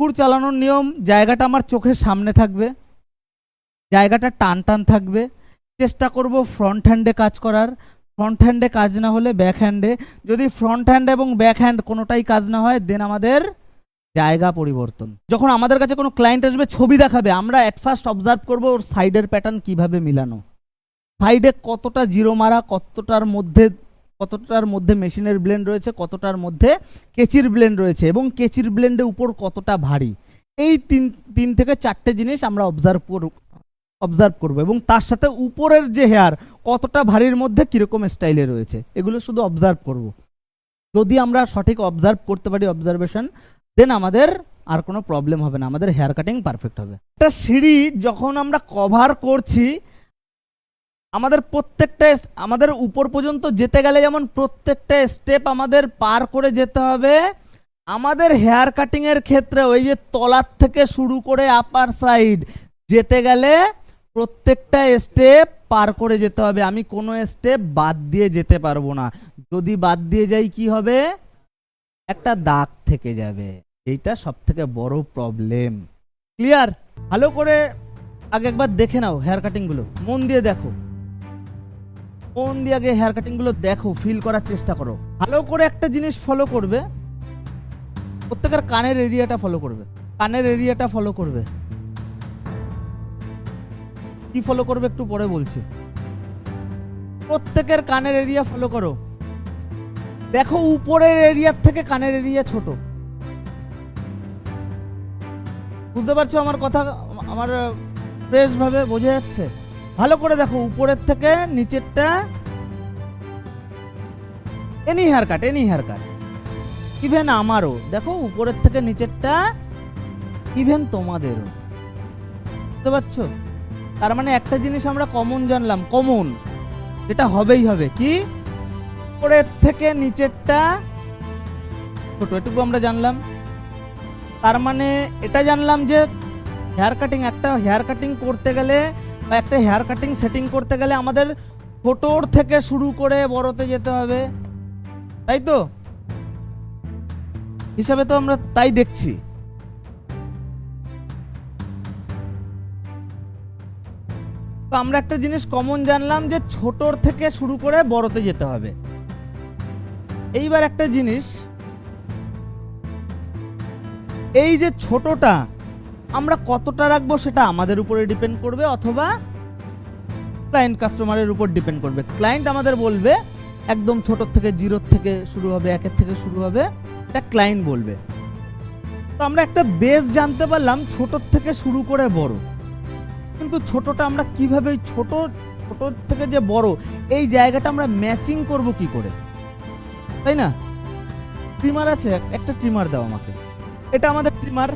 কুকুর চালানোর নিয়ম, জায়গাটা আমার চোখের সামনে থাকবে, জায়গাটা টান টান থাকবে। চেষ্টা করব ফ্রন্ট হ্যান্ডে কাজ করার। ফ্রন্ট হ্যান্ডে কাজ না হলে ব্যাক হ্যান্ডে যদি ফ্রন্ট হ্যান্ড এবং ব্যাক হ্যান্ড কোনোটাই কাজ না হয় দেন আমাদের জায়গা পরিবর্তন। যখন আমাদের কাছে কোনো ক্লায়েন্ট আসবে, ছবি দেখাবে, আমরা অ্যাট ফার্স্ট অবজার্ভ করব ওর সাইডের প্যাটার্ন কীভাবে মিলানো। সাইডে কতটা জিরো মারা, কতটার মধ্যে কতটার মধ্যে মেশিনের ব্লেন্ড রয়েছে, কতটার মধ্যে কেচির ব্লেন্ড রয়েছে এবং কেচির ব্লেন্ডের উপর কতটা ভারী। এই তিন তিন থেকে চারটে জিনিস আমরা অবজার্ভ করব অবজার্ভ করব এবং তার সাথে উপরের যে হেয়ার কতটা ভারীর মধ্যে কীরকম স্টাইলে রয়েছে, এগুলো শুধু অবজার্ভ করব। যদি আমরা সঠিক অবজার্ভ করতে পারি অবজারভেশন দেন আমাদের আর কোনো প্রবলেম হবে না, আমাদের হেয়ার কাটিং পারফেক্ট হবে। একটা সিঁড়ি যখন আমরা কভার করছি আমাদের প্রত্যেকটা আমাদের উপর পর্যন্ত যেতে গেলে যেমন প্রত্যেকটা স্টেপ আমাদের পার করে যেতে হবে, আমাদের হেয়ার কাটিং এর ক্ষেত্রে ওই যে তলার থেকে শুরু করে আপার সাইড যেতে গেলে প্রত্যেকটা স্টেপ পার করে যেতে হবে। আমি কোনো স্টেপ বাদ দিয়ে যেতে পারব না। যদি বাদ দিয়ে যাই কি হবে? একটা দাগ থেকে যাবে। এইটা সব থেকে বড় প্রবলেম ক্লিয়ার ভালো করে আগে একবার দেখে নাও হেয়ার কাটিংগুলো মন দিয়ে দেখো। মন দিয়ে আগে হেয়ার কাটিংগুলো দেখো ফিল করার চেষ্টা করো। ভালো করে একটা জিনিস ফলো করবে, প্রত্যেকের কানের এরিয়াটা ফলো করবে। কানের এরিয়াটা ফলো করবে। কি ফলো করবে একটু পরে বলছি। প্রত্যেকের কানের এরিয়া ফলো করো। দেখো, উপরের এরিয়ার থেকে কানের এরিয়া ছোট। বুঝতে পারছ আমার কথা? আমার ফ্রেশ ভাবে বোঝা যাচ্ছে? ভালো করে দেখো, উপরের থেকে নিচেরটা any hair cut any hair cut even আমারও, দেখো, উপরের থেকে নিচেরটা ইভেন তোমাদেরও। বুঝতে পারছ? তার মানে একটা জিনিস আমরা কমন জানলাম কমন যেটা হবেই হবে, কি? উপরের থেকে নিচেরটা ছোট, এটুকু আমরা জানলাম। তার মানে এটা জানলাম যে হেয়ার কাটিং একটা হেয়ার কাটিং করতে গেলে একটা হেয়ার কাটিং সেটিং করতে গেলে আমাদের ছোটোর থেকে শুরু করে বড়তে যেতে হবে। তাই তো? হিসাবে তো আমরা তাই দেখছি। তো আমরা একটা জিনিস কমন জানলাম যে ছোটর থেকে শুরু করে বড়তে যেতে হবে। এইবার একটা জিনিস, এই যে ছোটটা আমরা কতটা রাখব সেটা আমাদের উপরে ডিপেন্ড করবে অথবা ক্লায়েন্ট কাস্টমারের উপর ডিপেন্ড করবে। ক্লায়েন্ট আমাদের বলবে, একদম ছোট থেকে জিরোর থেকে শুরু হবে, একের থেকে শুরু হবে, এটা ক্লায়েন্ট বলবে। তো আমরা একটা বেস জানতে পারলাম ছোটর থেকে শুরু করে বড়। কিন্তু ছোটটা আমরা কীভাবে, ছোট ছোট থেকে যে বড়, এই জায়গাটা আমরা ম্যাচিং করব কি করে? তাই না? ট্রিমার আছে, একটা ট্রিমার দাও আমাকে। এটা আমাদের ট্রিমার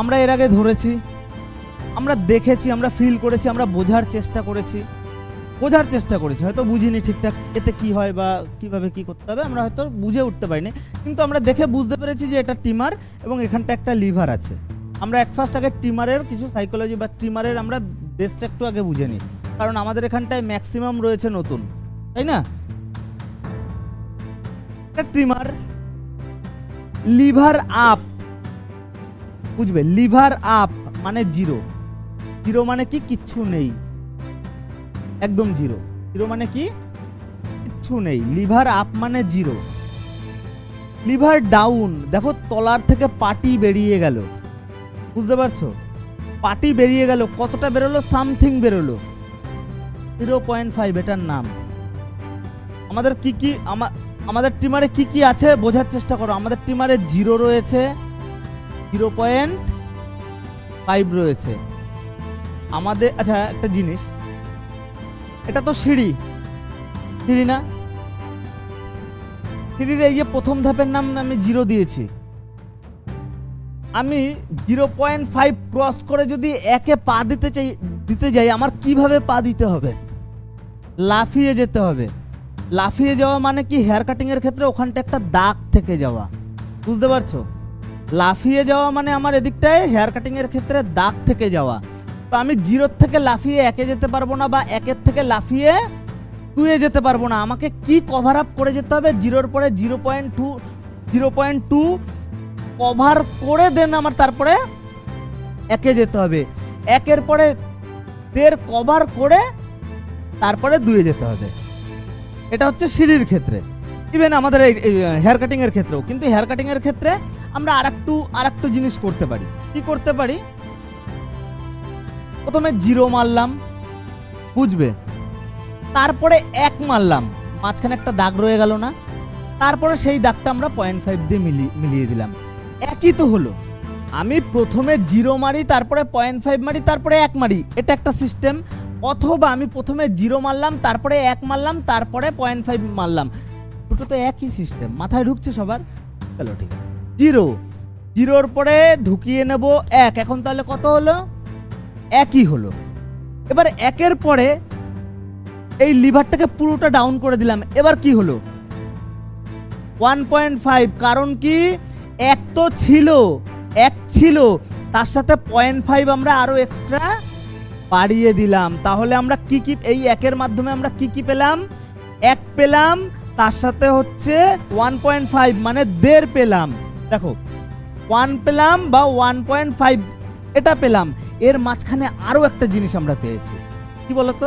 আমরা এর আগে ধরেছি, আমরা দেখেছি, আমরা ফিল করেছি, আমরা বোঝার চেষ্টা করেছি। বোঝার চেষ্টা করেছি, হয়তো বুঝিনি ঠিকঠাক এতে কি হয় বা কীভাবে কি করতে হবে, আমরা হয়তো বুঝে উঠতে পারিনি। কিন্তু আমরা দেখে বুঝতে পেরেছি যে এটা টিমার এবং এখানটা একটা লিভার আছে। আমরা অ্যাট ফার্স্ট আগে টিমারের কিছু সাইকোলজি বা টিমারের আমরা বেসটা একটু আগে বুঝে নিই। কারণ আমাদের এখানটায় ম্যাক্সিমাম রয়েছে নতুন, তাই না? একটা ট্রিমার লিভার আপ বুঝবে, লিভার আপ মানে জিরো। জিরো মানে কি? কিচ্ছু নেই। একদম জিরো। জিরো মানে কি? কিচ্ছু নেই। লিভার আপ মানে জিরো। Lever down. দেখো, তলার থেকে পাটি বেরিয়ে গেল। বুঝতে পারছ? পাটি বেরিয়ে গেল। কতটা বেরোলো? সামথিং বেরোলো। জিরো পয়েন্ট ফাইভ, এটার নাম। আমাদের কি কি, আমা- আমাদের টিমারে কি কি আছে? বোঝার চেষ্টা করো। আমাদের টিমারে জিরো রয়েছে। জিরো পয়েন্ট ফাইভ রয়েছে। আমাদের আচ্ছা একটা জিনিস। এটা তো সিঁড়ি। সিঁড়ি না? সিঁড়ির এই যে প্রথম ধাপের নাম আমি জিরো দিয়েছি। আমি জিরো পয়েন্ট ফাইভ ক্রস করে যদি একে পা দিতে চাই, দিতে যাই, আমার কীভাবে পা দিতে হবে? লাফিয়ে যেতে হবে। লাফিয়ে যাওয়া মানে কি? হেয়ার কাটিংয়ের ক্ষেত্রে ওখানটা একটা দাগ থেকে যাওয়া। বুঝতে পারছ? লাফিয়ে যাওয়া মানে আমার এদিকটায় হেয়ার কাটিং এর ক্ষেত্রে দাগ থেকে যাওয়া। তো আমি জিরোর থেকে লাফিয়ে একে যেতে পারব না বা একের থেকে লাফিয়ে টুয়ে যেতে পারব না। আমাকে কি কভার আপ করে যেতে হবে? জিরোর পরে zero point two zero point two cover করে দেন আমার তারপরে একে যেতে হবে। একের পরে দেড় কভার করে তারপরে দুয়ে যেতে হবে। এটা হচ্ছে সিঁড়ির ক্ষেত্রে। ইভেন আমাদের এই হেয়ার কাটিংয়ের ক্ষেত্রেও। কিন্তু হেয়ার কাটিংয়ের ক্ষেত্রে আমরা আরেকটু আরেকটু জিনিস করতে পারি। কি করতে পারি? প্রথমে জিরো মারলাম, বুঝবে? তারপরে এক মারলাম, মাঝখানে একটা দাগ রয়ে গেল না। তারপরে সেই দাগটা আমরা পয়েন্ট ফাইভ দিয়ে মিলিয়ে মিলিয়ে দিলাম। একই তো হলো। আমি প্রথমে জিরো মারি, তারপরে পয়েন্ট ফাইভ মারি, তারপরে এক মারি। এটা একটা সিস্টেম অথবা আমি প্রথমে জিরো মারলাম, তারপরে এক মারলাম, তারপরে পয়েন্ট ফাইভ মারলাম। দুটো তো একই সিস্টেম মাথায় ঢুকছে সবার? চলো ঠিক আছে। জিরো। জিরোর পরে ঢুকিয়ে নেব এক। এখন তাহলে কত হলো? একই হলো। এবার একের পরে এই লিভারটাকে পুরোটা ডাউন করে দিলাম। এবার কি হলো? ওয়ান পয়েন্ট ফাইভ কারণ কি? এক তো ছিল। এক ছিল। তার সাথে পয়েন্ট ফাইভ আমরা আরও এক্সট্রা বাড়িয়ে দিলাম। তাহলে আমরা কি কি এই একের মাধ্যমে আমরা কি কি পেলাম? এক পেলাম। তার সাথে হচ্ছে ওয়ান পয়েন্ট ফাইভ মানে দেড় পেলাম। দেখো ওয়ান পেলাম বা ওয়ান পয়েন্ট ফাইভ এটা পেলাম। এর মাঝখানে আরও একটা জিনিস আমরা পেয়েছি। কি বলতো?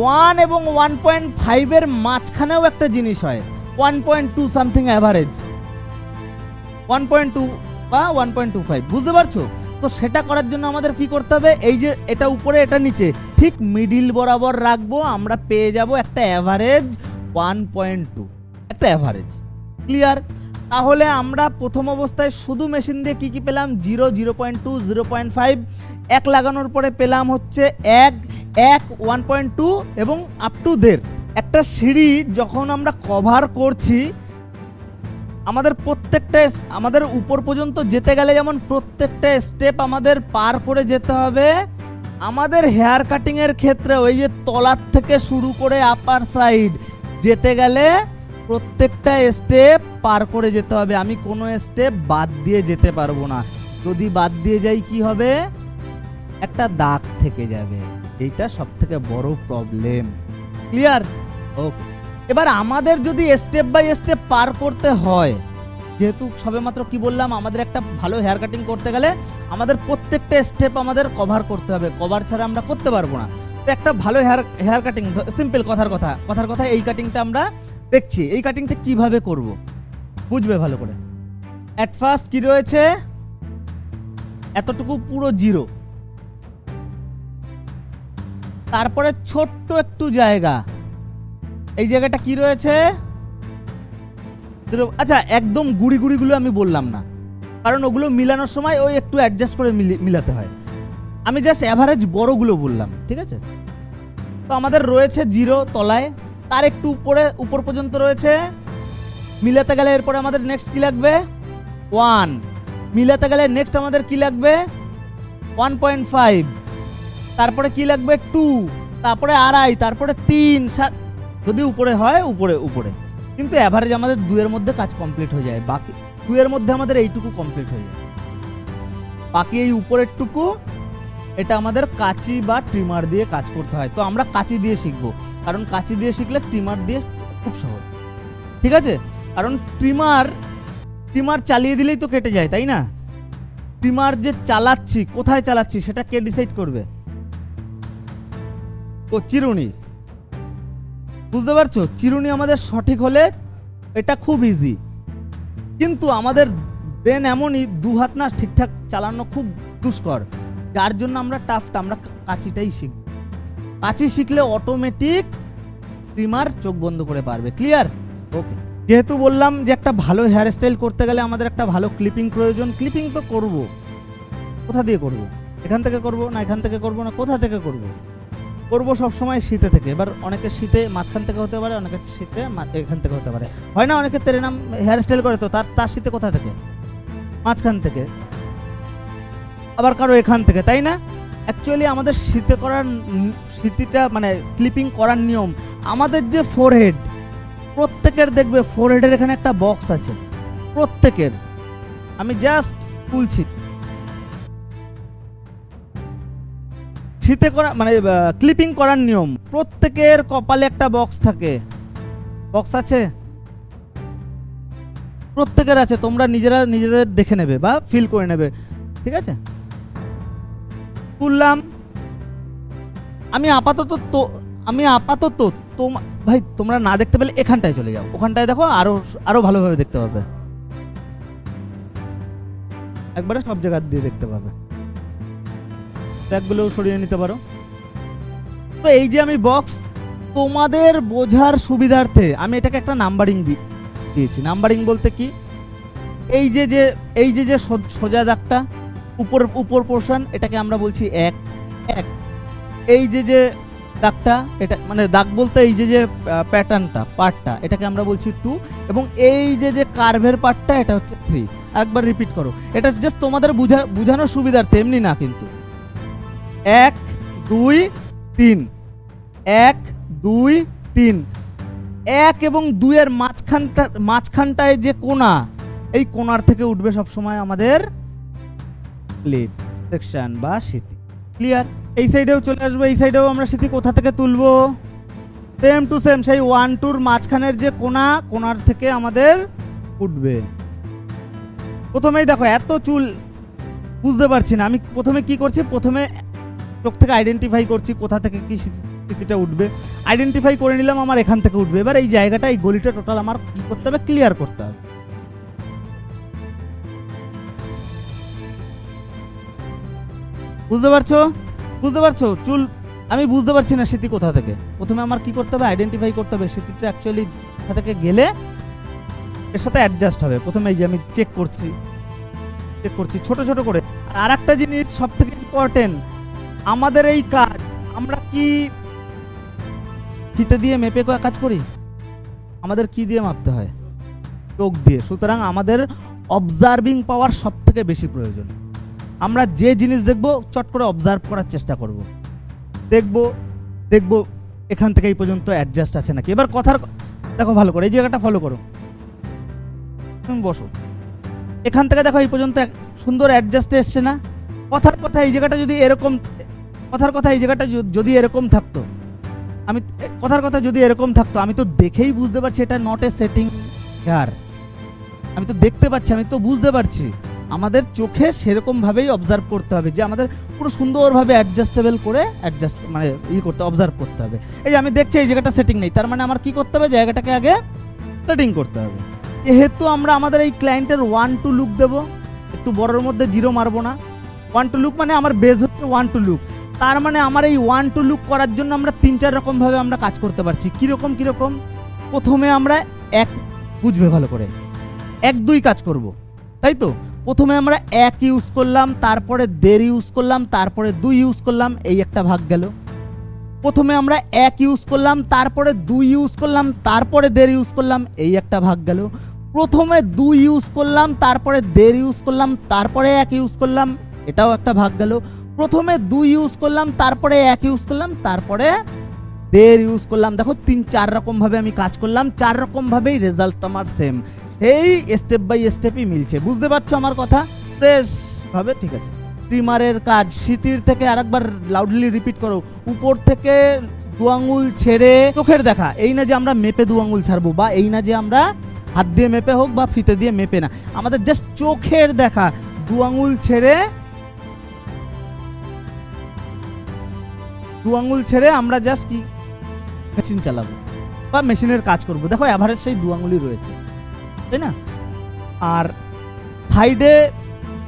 ওয়ান এবং ওয়ান পয়েন্ট ফাইভের মাঝখানেও একটা জিনিস হয়। One point two something average one point two বা ওয়ান পয়েন্ট টু ফাইভ বুঝতে পারছ? তো সেটা করার জন্য আমাদের কি করতে হবে? এই যে এটা উপরে, এটা নিচে। ঠিক মিডিল বরাবর রাখব, আমরা পেয়ে যাব একটা অ্যাভারেজ ওয়ান পয়েন্ট টু একটা অ্যাভারেজ ক্লিয়ার তাহলে আমরা প্রথম অবস্থায় শুধু মেশিন দিয়ে কী কী পেলাম? Zero zero point two zero point five এক লাগানোর পরে পেলাম হচ্ছে এক এক ওয়ান পয়েন্ট টু এবং আপ টু দেড়। একটা সিঁড়ি যখন আমরা কভার করছি, আমাদের প্রত্যেকটা আমাদের উপর পর্যন্ত যেতে গেলে যেমন প্রত্যেকটা স্টেপ আমাদের পার করে যেতে হবে, আমাদের হেয়ার কাটিংয়ের ক্ষেত্রে ওই যে তলার থেকে শুরু করে আপার সাইড যেতে গেলে প্রত্যেকটা স্টেপ পার করে যেতে হবে। আমি কোনো স্টেপ বাদ দিয়ে যেতে পারব না। যদি বাদ দিয়ে যাই কি হবে? একটা দাগ থেকে যাবে। এইটা সব থেকে বড় প্রবলেম ক্লিয়ার ওকে এবার আমাদের যদি স্টেপ বাই স্টেপ পার করতে হয়, যেহেতু সবেমাত্র কি বললাম, আমাদের একটা ভালো হেয়ার কাটিং করতে গেলে আমাদের প্রত্যেকটা স্টেপ আমাদের কভার করতে হবে। কভার ছাড়া আমরা করতে পারব না। একটা ভালো হেয়ার হেয়ার কাটিং সিম্পল কথার কথা। কথার কথা এই কাটিংটা আমরা দেখছি। এই কাটিংটা কীভাবে করব? বুঝবে ভালো করে। অ্যাট ফার্স্ট কি রয়েছে? এতটুকু পুরো জিরো তারপরে ছোট্ট একটু জায়গা। এই জায়গাটা কি রয়েছে? আচ্ছা একদম গুড়ি গুড়িগুলো আমি বললাম না। কারণ ওগুলো মিলানোর সময় ওই একটু অ্যাডজাস্ট করে মিলি- মিলাতে হয়। আমি জাস্ট অ্যাভারেজ বড়গুলো বললাম, ঠিক আছে? তো আমাদের রয়েছে জিরো তলায়। তার একটু উপরে, উপর পর্যন্ত রয়েছে। মিলাতে গেলে এরপরে আমাদের নেক্সট কি লাগবে? ওয়ান মিলাতে গেলে নেক্সট আমাদের কি লাগবে? ওয়ান পয়েন্ট ফাইভ তারপরে কি লাগবে? টু তারপরে আড়াই, তারপরে তিন যদি উপরে হয়, উপরে উপরে। কিন্তু অ্যাভারেজ আমাদের দুয়ের মধ্যে কাজ কমপ্লিট হয়ে যায়। বাকি দুয়ের মধ্যে আমাদের এইটুকু কমপ্লিট হয়ে যায়। বাকি এই উপরের টুকু এটা আমাদের কাঁচি বা ট্রিমার দিয়ে কাজ করতে হয়। তো আমরা কাঁচি দিয়ে শিখব। কারণ কাঁচি দিয়ে শিখলে ট্রিমার দিয়ে খুব সহজ। ঠিক আছে? কারণ ট্রিমার ট্রিমার চালিয়ে দিলেই তো কেটে যায়, তাই না? ট্রিমার যে চালাচ্ছি, কোথায় চালাচ্ছি, সেটা কে ডিসাইড করবে? ও চিরুনি। বুঝতে পারছ? চিরুনি আমাদের সঠিক হলে এটা খুব ইজি কিন্তু আমাদের ব্রেন এমনই দু হাত না ঠিকঠাক চালানো খুব দুষ্কর। যার জন্য আমরা টাফটা আমরা কাঁচিটাই শিখব। কাঁচি শিখলে অটোমেটিক ট্রিমার চোখ বন্ধ করে পারবে ক্লিয়ার ওকে যেহেতু বললাম যে একটা ভালো হেয়ার স্টাইল করতে গেলে আমাদের একটা ভালো ক্লিপিং প্রয়োজন ক্লিপিং তো করব। কোথা দিয়ে করব? এখান থেকে করব না এখান থেকে করব না, কোথা থেকে করব? করব সবসময় শীতে থেকে, এবার অনেকে শীতে মাঝখান থেকে হতে পারে, অনেকে শীতে এখান থেকে হতে পারে। হয় না, অনেকে তেরে নাম হেয়ার স্টাইল করে তো, তার তার শীতে কোথা থেকে? মাঝখান থেকে। আবার কারও এখান থেকে, তাই না? অ্যাকচুয়ালি আমাদের শীতে করার শীতিটা মানে ক্লিপিং করার নিয়ম, আমাদের যে ফোরহেড প্রত্যেকের দেখবে ফোরহেডের এখানে একটা বক্স আছে, প্রত্যেকের। আমি জাস্ট তুলছি। শীতে করা মানে ক্লিপিং করার নিয়ম, প্রত্যেকের কপালে একটা বক্স থাকে। বক্স আছে? প্রত্যেকের আছে, তোমরা নিজেরা নিজেদের দেখে নেবে বা ফিল করে নেবে। ঠিক আছে? তুললাম। আমি আপাতত তো, আমি আপাতত তোম, ভাই, তোমরা না দেখতে পেলে এখানটায় চলে যাও। ওখানটায় দেখো আরও আরও ভালোভাবে দেখতে পাবে একবারে সব জায়গা দিয়ে দেখতে পাবে। ট্র্যাকগুলোও সরিয়ে নিতে পারো। তো এই যে আমি বক্স তোমাদের বোঝার সুবিধার্থে আমি এটাকে একটা নাম্বারিং দিয়েছি। নাম্বারিং বলতে কি? এই যে যে, এই যে যে সোজা দাগটা উপর উপর পোর্শন এটাকে আমরা বলছি এক এক। এই যে যে দাগটা, এটা মানে দাগ বলতে এই যে যে প্যাটার্নটা পার্টটা এটাকে আমরা বলছি টু এবং এই যে যে কার্ভের পার্টটা এটা হচ্ছে থ্রি একবার রিপিট করো। এটা জাস্ট তোমাদের বুঝা, বোঝানোর সুবিধার্থে, এমনি না কিন্তু। এক, দুই, তিন। এক, দুই, তিন। এক এবং দুইয়ের মাঝখানটা, মাঝখানটায় যে কোনা এই কোণার থেকে উঠবে সবসময় আমাদের লিড সেকশন বা স্মৃতি ক্লিয়ার এই সাইডেও চলে আসবে, এই সাইডেও আমরা স্মৃতি কোথা থেকে তুলবো? সেম টু সেম সেই ওয়ান টুর মাঝখানের যে কোনা কোণার থেকে আমাদের উঠবে। প্রথমেই দেখো, এত চুল, বুঝতে পারছি না। আমি প্রথমে কি করছি? প্রথমে চোখ থেকে আইডেন্টিফাই করছি কোথা থেকে কি স্মৃতিটা উঠবে। আইডেন্টিফাই করে নিলাম, আমার এখান থেকে উঠবে। এবার এই জায়গাটা, এই গলিটা টোটাল আমার কি করতে হবে? ক্লিয়ার করতে হবে। বুঝতে পারছ? বুঝতে পারছ? চুল, আমি বুঝতে পারছি না স্মৃতি কোথা থেকে। প্রথমে আমার কি করতে হবে? আইডেন্টিফাই করতে হবে। স্মৃতিটা অ্যাকচুয়ালি কোথা থেকে গেলে এর সাথে অ্যাডজাস্ট হবে। প্রথমে এই যে আমি চেক করছি। চেক করছি, ছোট ছোট করে। আর একটা জিনিস সব থেকে ইম্পর্টেন্ট আমাদের এই কাজ, আমরা কি ফিতে দিয়ে মেপে কাজ করি? আমাদের কি দিয়ে মাপতে হয়? চোখ দিয়ে। সুতরাং আমাদের অবজার্ভিং পাওয়ার সব থেকে বেশি প্রয়োজন। আমরা যে জিনিস দেখব, চট করে অবজার্ভ করার চেষ্টা করব। দেখব দেখব, এখান থেকে এই পর্যন্ত অ্যাডজাস্ট আছে নাকি। এবার কথার, দেখো ভালো করে, এই জায়গাটা ফলো করো। তুমি বসো। এখান থেকে দেখো এই পর্যন্ত সুন্দর অ্যাডজাস্টে এসছে না। কথার কথা এই জায়গাটা যদি এরকম, কথার কথা এই জায়গাটা যদি এরকম থাকতো, আমি কথার কথা যদি এরকম থাকতো, আমি তো দেখেই বুঝতে পারছি এটা নট এ সেটিং হেয়ার আমি তো দেখতে পাচ্ছি আমি তো বুঝতে পারছি। আমাদের চোখে সেরকমভাবেই অবজার্ভ করতে হবে যে আমাদের পুরো সুন্দরভাবে অ্যাডজাস্টেবল করে অ্যাডজাস্ট মানে ই করতে অবজার্ভ করতে হবে। এই যে আমি দেখছি এই জায়গাটা সেটিং নেই, তার মানে আমার কি করতে হবে? জায়গাটাকে আগে সেটিং করতে হবে। যেহেতু আমরা আমাদের এই ক্লায়েন্টের ওয়ান টু লুক দেব, একটু বড়ের মধ্যে জিরো মারবো না। ওয়ান টু লুক মানে আমার বেজ হচ্ছে ওয়ান টু লুক তার মানে আমার এই ওয়ান টু লুক করার জন্য আমরা তিন, চার রকমভাবে আমরা কাজ করতে পারছি। কীরকম কীরকম? প্রথমে আমরা এক, বুঝবে ভালো করে। এক, দুই কাজ করব। তাই তো প্রথমে আমরা এক ইউজ করলাম তারপরে দেড় ইউজ করলাম তারপরে দুই ইউজ করলাম এই একটা ভাগ গেল প্রথমে আমরা এক ইউজ করলাম তারপরে দুই ইউজ করলাম তারপরে দেড় ইউজ করলাম এই একটা ভাগ গেল প্রথমে দুই ইউজ করলাম তারপরে দেড় ইউজ করলাম তারপরে এক ইউজ করলাম এটাও একটা ভাগ গেল প্রথমে দুই ইউজ করলাম তারপরে এক ইউজ করলাম তারপরে দেড় ইউজ করলাম দেখো তিন চার রকমভাবে আমি কাজ করলাম চার রকমভাবেই রেজাল্ট আমার সেম এই স্টেপ বাই স্টেপই মিলছে। বুঝতে পারছ আমার কথা? ফ্রেশ ভাবে, ঠিক আছে। ট্রিমারের কাজ শীতির থেকে আরেকবার লাউডলি রিপিট করো। উপর থেকে দু আঙুল ছেড়ে চোখের দেখা। এই না যে আমরা মেপে দু আঙুল ছাড়বো বা এই না যে আমরা হাত দিয়ে মেপে হোক বা ফিতে দিয়ে মেপে না। আমাদের জাস্ট চোখের দেখা। দু আঙুল ছেড়ে দু আঙুল ছেড়ে আমরা জাস্ট কি? মেশিন চালাবো বা মেশিনের কাজ করব। দেখো অ্যাভারেজ সেই দু আঙুলই রয়েছে। তাই না? আর সাইডে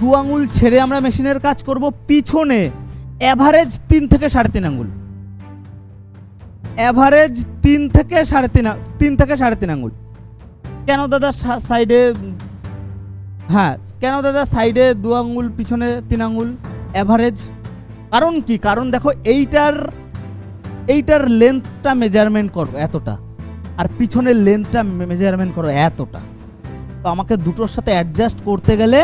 দু আঙুল ছেড়ে আমরা মেশিনের কাজ করব, পিছনে অ্যাভারেজ তিন থেকে সাড়ে তিন আঙুল। অ্যাভারেজ তিন থেকে সাড়ে তিন তিন থেকে সাড়ে তিন আঙুল। কেন দাদা সাইডে হ্যাঁ কেন দাদা সাইডে দু আঙুল, পিছনে তিন আঙুল? অ্যাভারেজ কারণ কি? কারণ দেখো এইটার এইটার লেন্থটা মেজারমেন্ট করো এতটা। আর পিছনের লেন্থটা মেজারমেন্ট করো এতটা। তো আমাকে দুটোর সাথে অ্যাডজাস্ট করতে গেলে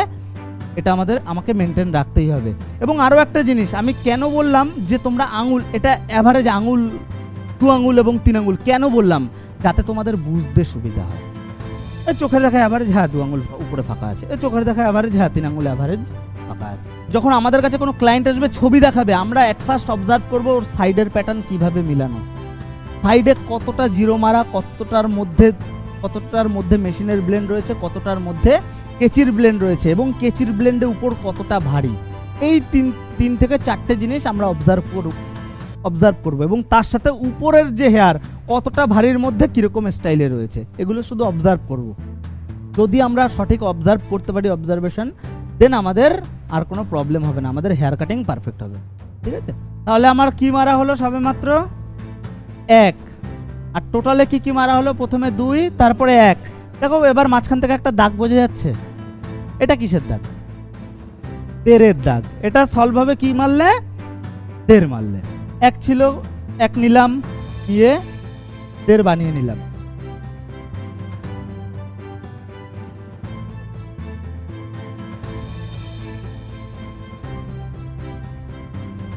এটা আমাদের, আমাকে মেনটেন রাখতেই হবে। এবং আরও একটা জিনিস, আমি কেন বললাম যে তোমরা আঙুল, এটা অ্যাভারেজ আঙুল, দু আঙুল এবং তিন আঙুল, কেন বললাম? যাতে তোমাদের বুঝতে সুবিধা হয়। চোখের দেখা অ্যাভারেজ হ্যাঁ দু আঙুল উপরে ফাঁকা আছে। চোখের দেখা অ্যাভারেজ হ্যাঁ তিন আঙুল অ্যাভারেজ ফাঁকা আছে। যখন আমাদের কাছে কোনো ক্লায়েন্ট আসবে, ছবি দেখাবে, আমরা অ্যাট ফার্স্ট অবজার্ভ করব ওর সাইডের প্যাটার্ন কীভাবে মিলানো। সাইডে কতটা জিরো মারা, কতটার মধ্যে কতটার মধ্যে মেশিনের ব্লেন্ড রয়েছে, কতটার মধ্যে কেচির ব্লেন্ড রয়েছে এবং কেচির ব্লেন্ডের উপর কতটা ভারী। এই তিন তিন থেকে চারটে জিনিস আমরা অবজার্ভ করব অবজার্ভ করব এবং তার সাথে উপরের যে হেয়ার কতটা ভারীর মধ্যে কীরকম স্টাইলে রয়েছে, এগুলো শুধু অবজার্ভ করব। যদি আমরা সঠিক অবজার্ভ করতে পারি অবজারভেশন দেন আমাদের আর কোনো প্রবলেম হবে না, আমাদের হেয়ার কাটিং পারফেক্ট হবে। ঠিক আছে? তাহলে আমার কি মারা হলো সবেমাত্র? এক। আর টোটালে কি কি মারা হলো? প্রথমে দুই, তারপরে এক। দেখো, এবার মাঝখান থেকে একটা দাগ বোঝা যাচ্ছে। এটা কিসের দাগ? দেড়ের দাগ। এটা সলভ হবে কি মারলে? দেড় মারলে। এক ছিল, এক নিলাম নিয়ে দেড় বানিয়ে নিলাম।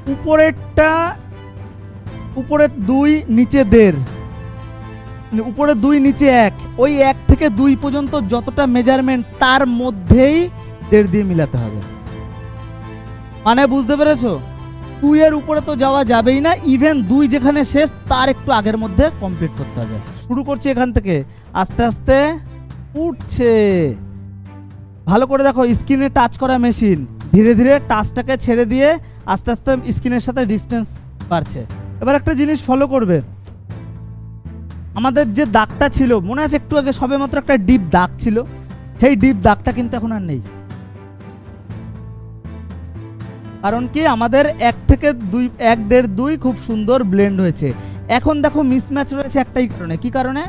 উপরেরটা, উপরের দুই, নিচে দেড়। উপরে দুই, নিচে এক। ওই এক থেকে দুই পর্যন্ত যতটা মেজারমেন্ট তার মধ্যেই দেড় দিয়ে মিলাতে হবে। মানে বুঝতে পেরেছ? এর উপরে তো যাওয়া যাবেই না ইভেন দুই যেখানে শেষ, তার একটু আগের মধ্যে কমপ্লিট করতে হবে। শুরু করছি এখান থেকে। আস্তে আস্তে উঠছে। ভালো করে দেখো, স্ক্রিনে টাচ করা মেশিন ধীরে ধীরে টাচটাকে ছেড়ে দিয়ে আস্তে আস্তে স্ক্রিনের সাথে ডিস্টেন্স বাড়ছে। এবার একটা জিনিস ফলো করবে। আমাদের যে দাগটা ছিল, মনে আছে একটু আগে সবে মাত্র একটা ডিপ দাগ ছিল? সেই ডিপ দাগটা কিন্তু এখন আর নেই। কারণ কি? আমাদের এক থেকে দুই, এক দেড় দুই খুব সুন্দর ব্লেন্ড হয়েছে। এখন দেখো মিসম্যাচ রয়েছে একটাই কারণে। কি কারণে?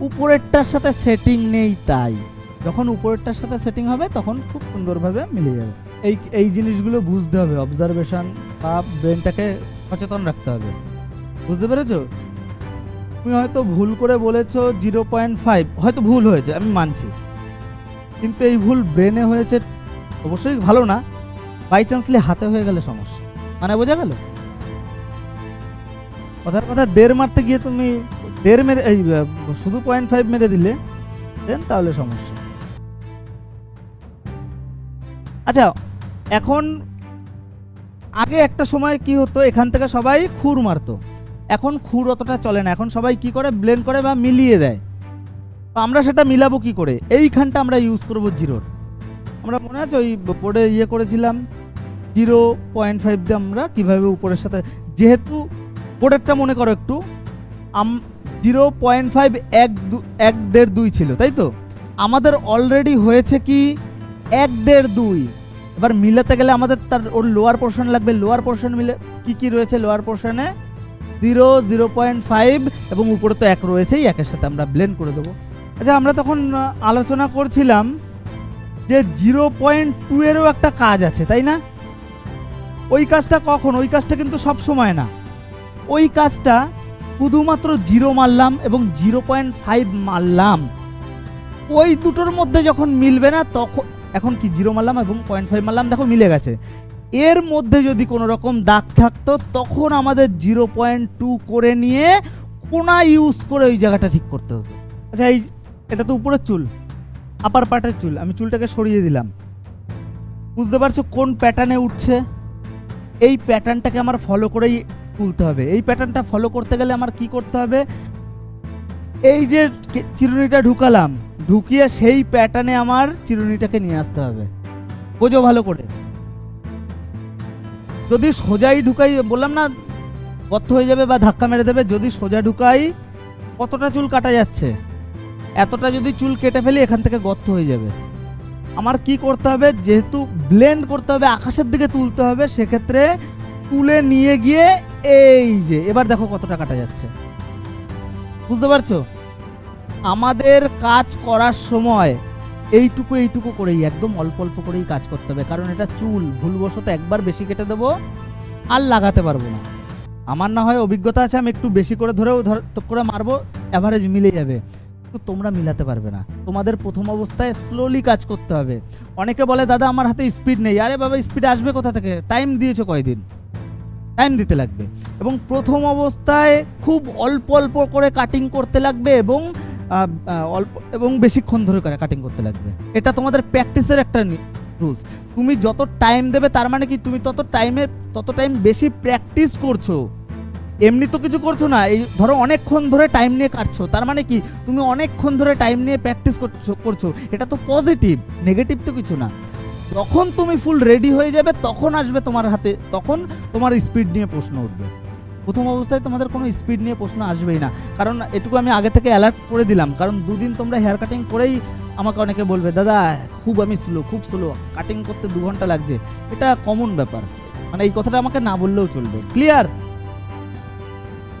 উপরেরটার সাথে সেটিং নেই তাই। যখন উপরেরটার সাথে সেটিং হবে, তখন খুব সুন্দরভাবে মিলে যাবে। এই এই জিনিসগুলো বুঝতে হবে। অবজারভেশন বা ব্রেনটাকে সচেতন রাখতে হবে। বুঝতে পেরেছ? তুমি হয়তো ভুল করে বলেছ জিরো পয়েন্ট ফাইভ, হয়তো ভুল হয়েছে, আমি মানছি। কিন্তু এই ভুল ব্রেনে হয়েছে, অবশ্যই ভালো না বাই চান্সলি হাতে হয়ে গেলে সমস্যা। মানে বোঝা গেল? কথার কথা, দেড় মারতে গিয়ে তুমি দেড় মেরে, এই শুধু পয়েন্ট ফাইভ মেরে দিলে দেন তাহলে সমস্যা। আচ্ছা এখন আগে একটা সময় কি হতো, এখান থেকে সবাই খুর মারতো। এখন খুর অতটা চলে না। এখন সবাই কি করে? ব্লেন্ড করে বা মিলিয়ে দেয়। তো আমরা সেটা মিলাবো কি করে? এইখানটা আমরা ইউজ করব জিরোর আমরা মনে আছে ওই বোর্ডে ইয়ে করেছিলাম? জিরো পয়েন্ট ফাইভ দিয়ে আমরা কীভাবে উপরের সাথে যেহেতু বোর্ডেরটা মনে করো একটু, আম জিরো পয়েন্ট ফাইভ এক দু- এক দেড় দুই ছিল, তাই তো? আমাদের অলরেডি হয়েছে কি? এক দেড় দুই। এবার মিলাতে গেলে আমাদের তার ওর লোয়ার পোর্শন লাগবে। লোয়ার পোর্শন মিলে কি কি রয়েছে লোয়ার পোর্শনে জিরো জিরো পয়েন্ট ফাইভ এবং উপরে তো এক রয়েছেই, একের সাথে আমরা ব্লেন্ড করে দেবো। আচ্ছা আমরা তখন আলোচনা করছিলাম যে জিরো পয়েন্ট টু এরও একটা কাজ আছে, তাই না? ওই কাজটা কখন? ওই কাজটা কিন্তু সব সময় না। ওই কাজটা শুধুমাত্র জিরো মারলাম এবং জিরো পয়েন্ট ফাইভ মারলাম। ওই দুটোর মধ্যে যখন মিলবে না তখন এখন কি জিরো মারলাম এবং পয়েন্ট ফাইভ মারলাম? দেখো, মিলে গেছে। এর মধ্যে যদি কোনো রকম দাগ থাকতো, তখন আমাদের জিরো পয়েন্ট টু করে নিয়ে কোনা ইউজ করে ওই জায়গাটা ঠিক করতে হতো। আচ্ছা এই এটা তো উপরের চুল আপার পার্টের চুল, আমি চুলটাকে সরিয়ে দিলাম। বুঝতে পারছ কোন প্যাটার্নে উঠছে? এই প্যাটার্নটাকে আমার ফলো করেই তুলতে হবে। এই প্যাটার্নটা ফলো করতে গেলে আমার কি করতে হবে? এই যে চিরুনিটা ঢুকালাম, ঢুকিয়ে সেই প্যাটার্নে আমার চিরুনিটাকে নিয়ে আসতে হবে। বোঝো ভালো করে। যদি সোজাই ঢুকাই, বললাম না গর্ত হয়ে যাবে বা ধাক্কা মেরে দেবে, যদি সোজা ঢুকাই, কতটা চুল কাটা যাচ্ছে? এতটা যদি চুল কেটে ফেলি, এখান থেকে গর্ত হয়ে যাবে। আমার কি করতে হবে? যেহেতু ব্লেন্ড করতে হবে, আকাশের দিকে তুলতে হবে, সেক্ষেত্রে তুলে নিয়ে গিয়ে এই যে, এবার দেখো কতটা কাটা যাচ্ছে। বুঝতে পারছ? আমাদের কাজ করার সময় এইটুকু এইটুকু করেই, একদম অল্প অল্প করেই কাজ করতে হবে। কারণ এটা চুল, ভুলবশত একবার বেশি কেটে দেবো, আর লাগাতে পারব না। আমার না হয় অভিজ্ঞতা আছে, আমি একটু বেশি করে ধরেও ধর করে মারবো অ্যাভারেজ মিলে যাবে। তো তোমরা মিলাতে পারবে না। তোমাদের প্রথম অবস্থায় স্লোলি কাজ করতে হবে। অনেকে বলে, দাদা, আমার হাতে স্পিড নেই। আরে বাবা স্পিড আসবে কোথা থেকে? টাইম দিয়েছ কয়দিন? টাইম দিতে লাগবে। এবং প্রথম অবস্থায় খুব অল্প অল্প করে কাটিং করতে লাগবে এবং অল্প এবং বেশিক্ষণ ধরে করে কাটিং করতে লাগবে। এটা তোমাদের প্র্যাকটিসের একটা রুলস তুমি যত টাইম দেবে, তার মানে কি? তুমি তত টাইমে তত টাইম বেশি প্র্যাকটিস করছ। এমনি তো কিছু করছ না, এই ধরো অনেকক্ষণ ধরে টাইম নিয়ে কাটছো। তার মানে কি? তুমি অনেকক্ষণ ধরে টাইম নিয়ে প্র্যাকটিস করছ করছ। এটা তো পজিটিভ নেগেটিভ তো কিছু না। যখন তুমি ফুল রেডি হয়ে যাবে, তখন আসবে তোমার হাতে, তখন তোমার স্পিড নিয়ে প্রশ্ন উঠবে। প্রথম অবস্থায় তোমাদের কোনো স্পিড নিয়ে প্রশ্ন আসবেই না। কারণ এটুকু আমি আগে থেকে অ্যালার্ট করে দিলাম। কারণ দুদিন তোমরা হেয়ার কাটিং করেই আমাকে অনেকে বলবে, দাদা, খুব আমি স্লো খুব স্লো কাটিং করতে দু ঘণ্টা লাগছে। এটা কমন ব্যাপার। মানে এই কথাটা আমাকে না বললেও চলবে। ক্লিয়ার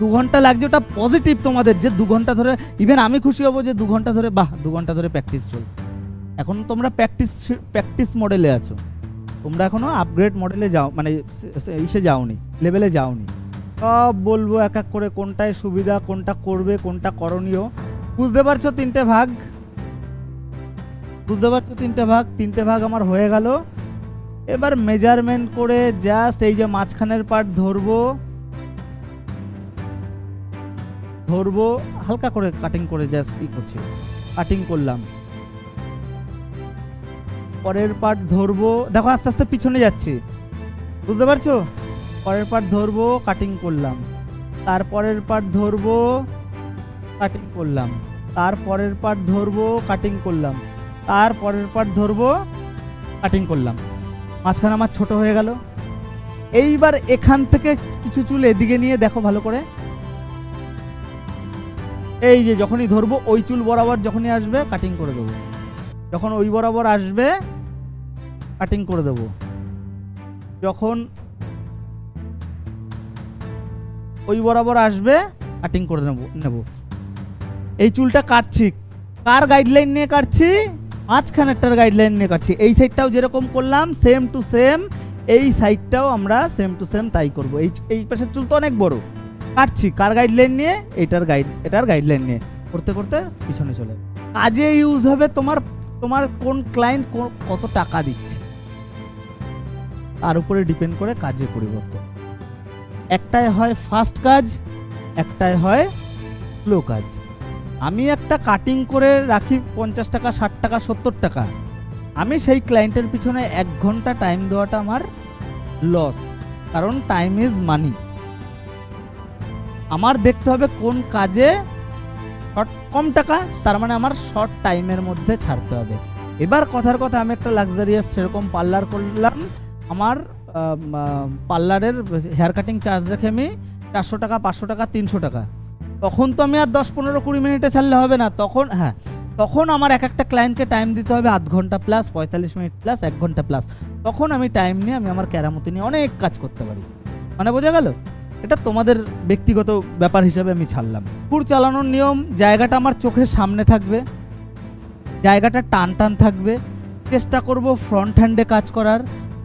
দু ঘণ্টা লাগছে, ওটা পজিটিভ তোমাদের যে দু ঘণ্টা ধরে ইভেন আমি খুশি হব যে দু ঘণ্টা ধরে, বাহ, দু ঘণ্টা ধরে প্র্যাকটিস চলছে। এখন তোমরা প্র্যাকটিস প্র্যাকটিস মডেলে আছো। তোমরা এখনও আপগ্রেড মডেলে যাও মানে ইসে যাওনি লেভেলে যাওনি। সব বলব এক এক করে কোনটায় সুবিধা, কোনটা করবে, কোনটা করণীয়। বুঝতে পারছ তিনটে ভাগ? বুঝতে পারছ তিনটে ভাগ? তিনটে ভাগ আমার হয়ে গেল। এবার মেজারমেন্ট করে জাস্ট এই যে মাঝখানের পার্ট ধরবো। ধরবো, হালকা করে কাটিং করে জাস্ট ই করছি। কাটিং করলাম। পরের পার্ট ধরবো। দেখো আস্তে আস্তে পিছনে যাচ্ছি। বুঝতে পারছ? পরের পার্ট ধরবো কাটিং করলাম। তারপরের পার্ট ধরবো কাটিং করলাম। তারপরের পার্ট ধরবো কাটিং করলাম। তারপরের পার্ট ধরবো কাটিং করলাম। মাঝখানে আমার ছোট হয়ে গেল। এইবার এখান থেকে কিছু চুল এদিকে নিয়ে দেখো ভালো করে। এই যে যখনই ধরবো, ওই চুল বরাবর যখনই আসবে কাটিং করে দেবো। যখন ওই বরাবর আসবে কাটিং করে দেবো। যখন ওই বরাবর আসবে কাটিং করে নেব নেব। এই চুলটা কাটছি। কার গাইডলাইন নিয়ে কাটছি? মাঝখানেরটার গাইডলাইন নিয়ে কাটছি। এই সাইডটাও যেরকম করলাম সেম টু সেম এই সাইডটাও আমরা সেম টু সেম তাই করব। এই এই পাশের চুল তো অনেক বড়। কাটছি। কার গাইডলাইন নিয়ে? এটার গাইড এটার গাইডলাইন নিয়ে। করতে করতে পিছনে চলে কাজে ইউজ হবে তোমার তোমার কোন ক্লায়েন্ট কত টাকা দিচ্ছে। তার উপরে ডিপেন্ড করে কাজে পরিবর্তন। একটায় হয় ফাস্ট কাজ, একটাই হয় স্লো কাজ। আমি একটা কাটিং করে রাখি পঞ্চাশ টাকা, ষাট টাকা, সত্তর টাকা। আমি সেই ক্লায়েন্টের পিছনে এক ঘণ্টা টাইম দেওয়াটা আমার লস কারণ টাইম ইজ মানি আমার দেখতে হবে কোন কাজে শর্ট কম টাকা, তার মানে আমার শর্ট টাইমের মধ্যে ছাড়তে হবে। এবার কথার কথা আমি একটা লাক্সারিয়াস সেরকম পার্লার করলাম, আমার পার্লারের হেয়ার কাটিং চার্জ রেখে আমি চারশো টাকা, পাঁচশো টাকা, তিনশো টাকা। তখন তো আমি আর দশ পনেরো কুড়ি মিনিটে ছাড়লে হবে না। তখন হ্যাঁ তখন আমার এক একটা ক্লায়েন্টকে টাইম দিতে হবে আধ ঘণ্টা প্লাস পঁয়তাল্লিশ মিনিট প্লাস এক ঘণ্টা প্লাস তখন আমি টাইম নিয়ে আমি আমার কেরামতি নিয়ে অনেক কাজ করতে পারি। মানে বোঝা গেল? এটা তোমাদের ব্যক্তিগত ব্যাপার হিসেবে আমি ছাড়লাম। ট্যুর চালানোর নিয়ম, জায়গাটা আমার চোখের সামনে থাকবে। জায়গাটা টান টান থাকবে। চেষ্টা করব ফ্রন্ট হ্যান্ডে কাজ করার।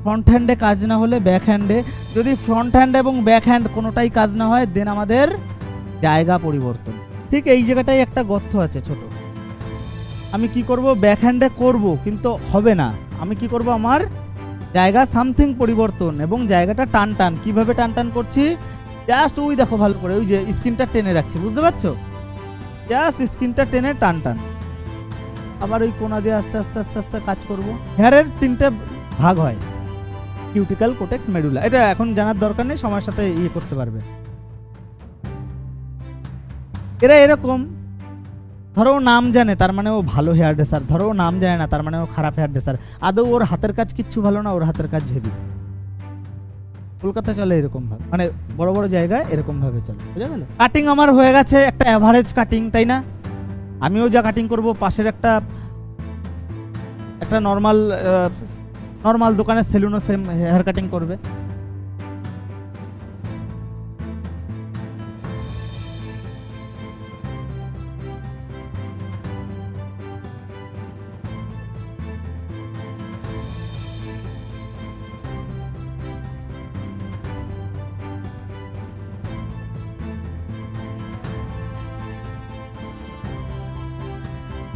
ফ্রন্ট হ্যান্ডে কাজ না হলে ব্যাক হ্যান্ডে যদি ফ্রন্ট হ্যান্ড এবং ব্যাক হ্যান্ড কোনোটাই কাজ না হয় দেন আমাদের জায়গা পরিবর্তন। ঠিক এই জায়গাটায় একটা গর্ত আছে ছোট। আমি কি করব? ব্যাক হ্যান্ডে করব, কিন্তু হবে না। আমি কি করব? আমার জায়গা সামথিং পরিবর্তন এবং জায়গাটা টান টান। কীভাবে টান টান করছি? জাস্ট ওই দেখো ভালো করে, ওই যে স্কিনটা টেনে রাখছি, বুঝতে পারছ? জাস্ট স্কিনটা টেনে টান টান। আবার ওই কোনা দিয়ে আস্তে আস্তে আস্তে আস্তে কাজ করব। হেয়ারের তিনটে ভাগ হয়। কিউটিক্যাল কোটেক্স মেডুলা এটা এখন জানার দরকার নেই, সময়ের সাথে ইয়ে করতে পারবে। এরা এরকম, ধরো নাম জানে, তার মানে ও ভালো হেয়ার ড্রেসার ধরো নাম জানে না, তার মানে ও খারাপ হেয়ার ড্রেসার আদৌ ওর হাতের কাজ কিচ্ছু ভালো না, ওর হাতের কাজ হেভি কলকাতা চলে এরকম ভাবে মানে বড় বড় জায়গায় এরকম ভাবে চলে, বুঝা গেল? কাটিং আমার হয়ে গেছে, একটা অ্যাভারেজ কাটিং তাই না? আমিও যা কাটিং করব, পাশের একটা একটা নর্মাল নর্মাল দোকানে সেলুনও সেম হেয়ার কাটিং করবে।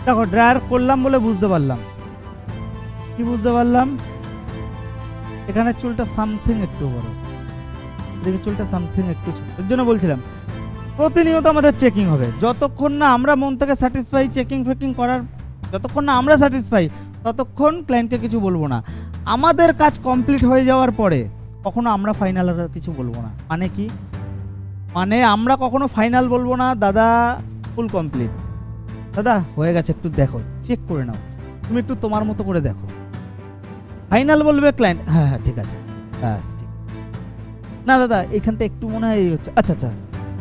দেখো ড্রায়ার করলাম বলে বুঝতে পারলাম। কি বুঝতে পারলাম? এখানে চুলটা সামথিং একটু বড়। দেখি চুলটা সামথিং একটু এর জন্য বলছিলাম, প্রতিনিয়ত আমাদের চেকিং হবে। যতক্ষণ না আমরা মন থেকে স্যাটিসফাই চেকিং ফেকিং করার, যতক্ষণ না আমরা স্যাটিসফাই ততক্ষণ ক্লায়েন্টকে কিছু বলব না। আমাদের কাজ কমপ্লিট হয়ে যাওয়ার পরে কখনো আমরা ফাইনাল আর কিছু বলব না। মানে কি? মানে আমরা কখনো ফাইনাল বলব না, দাদা ফুল কমপ্লিট দাদা, হয়ে গেছে, একটু দেখো চেক করে নাও। তুমি একটু তোমার মতো করে দেখো। ফাইনাল বলবে ক্লায়েন্ট হ্যাঁ হ্যাঁ ঠিক আছে। ব্যাস, ঠিক। না, দাদা এখানটা একটু মনে হয় হচ্ছে আচ্ছা আচ্ছা।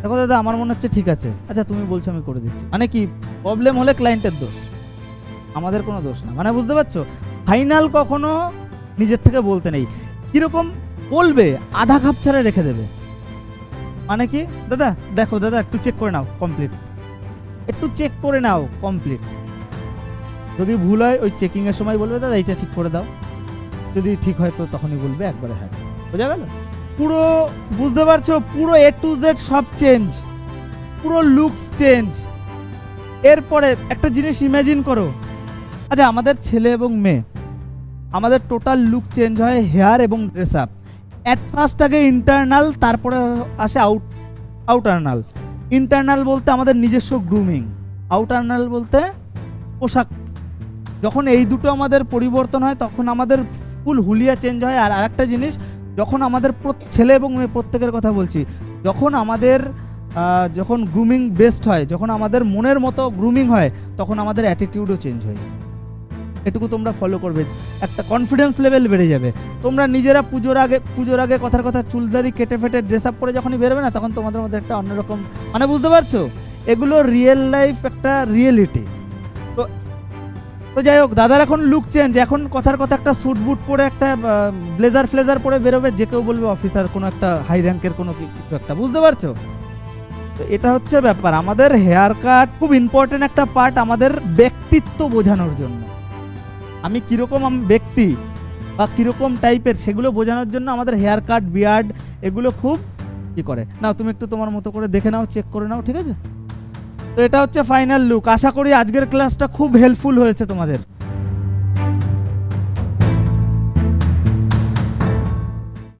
দেখো, দাদা, আমার মনে হচ্ছে ঠিক আছে। আচ্ছা তুমি বলছো, আমি করে দিচ্ছি। মানে কি প্রবলেম হলে ক্লায়েন্টের দোষ। আমাদের কোনো দোষ না। মানে বুঝতে পারছ? ফাইনাল কখনো নিজের থেকে বলতে নেই। কীরকম বলবে, আধা কাপ ছাড়া রেখে দেবে। মানে কি? দাদা, দেখো, দাদা, একটু চেক করে নাও কমপ্লিট একটু চেক করে নাও কমপ্লিট যদি ভুল হয়, ওই চেকিংয়ের সময় বলবে, দাদা এটা ঠিক করে দাও। যদি ঠিক হয় তো তখনই বলবে, একবারে হ্যাঁ। বোঝা গেল? পুরো, বুঝতে পারছ? পুরো এ টু জেড সব চেঞ্জ পুরো লুকস চেঞ্জ এরপরে একটা জিনিস ইমাজিন করো। আচ্ছা আমাদের ছেলে এবং মেয়ে, আমাদের টোটাল লুক চেঞ্জ হয় হেয়ার এবং ড্রেস আপ অ্যাট ফার্স্ট আগে ইন্টারনাল তারপরে আসে আউট আউটারনাল ইন্টারনাল বলতে আমাদের নিজস্ব গ্রুমিং আউটারনাল বলতে পোশাক। যখন এই দুটো আমাদের পরিবর্তন হয়, তখন আমাদের ফুল হুলিয়া চেঞ্জ হয়। আর আরেকটা জিনিস, যখন আমাদের ছেলে এবং মেয়ে প্রত্যেকের কথা বলছি, যখন আমাদের যখন গ্রুমিং বেস্ট হয়, যখন আমাদের মনের মতো গ্রুমিং হয়, তখন আমাদের অ্যাটিটিউডও চেঞ্জ হয়। এটুকু তোমরা ফলো করবে। একটা কনফিডেন্স লেভেল বেড়ে যাবে। তোমরা নিজেরা পুজোর আগে পুজোর আগে কথার কথা চুলদারি কেটে ফেটে ড্রেস আপ করে যখনই বেরোবে না, তখন তোমাদের মধ্যে একটা অন্যরকম মানে বুঝতে পারছ? এগুলো রিয়েল লাইফ একটা রিয়েলিটি তো যাই হোক, দাদার এখন লুক চেঞ্জ এখন কথার কথা একটা স্যুট বুট পরে একটা ব্লেজার ফ্লেজার পরে বেরোবে, যে কেউ বলবে অফিসার কোনো একটা হাই র্যাঙ্কের কোনো কিছু একটা, বুঝতে পারছ? তো এটা হচ্ছে ব্যাপার, আমাদের হেয়ার কাট খুব ইম্পর্টেন্ট একটা পার্ট আমাদের ব্যক্তিত্ব বোঝানোর জন্য। আমি কীরকম ব্যক্তি বা কীরকম টাইপের সেগুলো বোঝানোর জন্য আমাদের হেয়ার কাট বিয়ার্ড এগুলো খুব কি করে। নাও, তুমি একটু তোমার মতো করে দেখে নাও চেক করে নাও, ঠিক আছে? তো এটা হচ্ছে ফাইনাল লুক আশা করি আজকের ক্লাসটা খুব হেল্পফুল হয়েছে তোমাদের।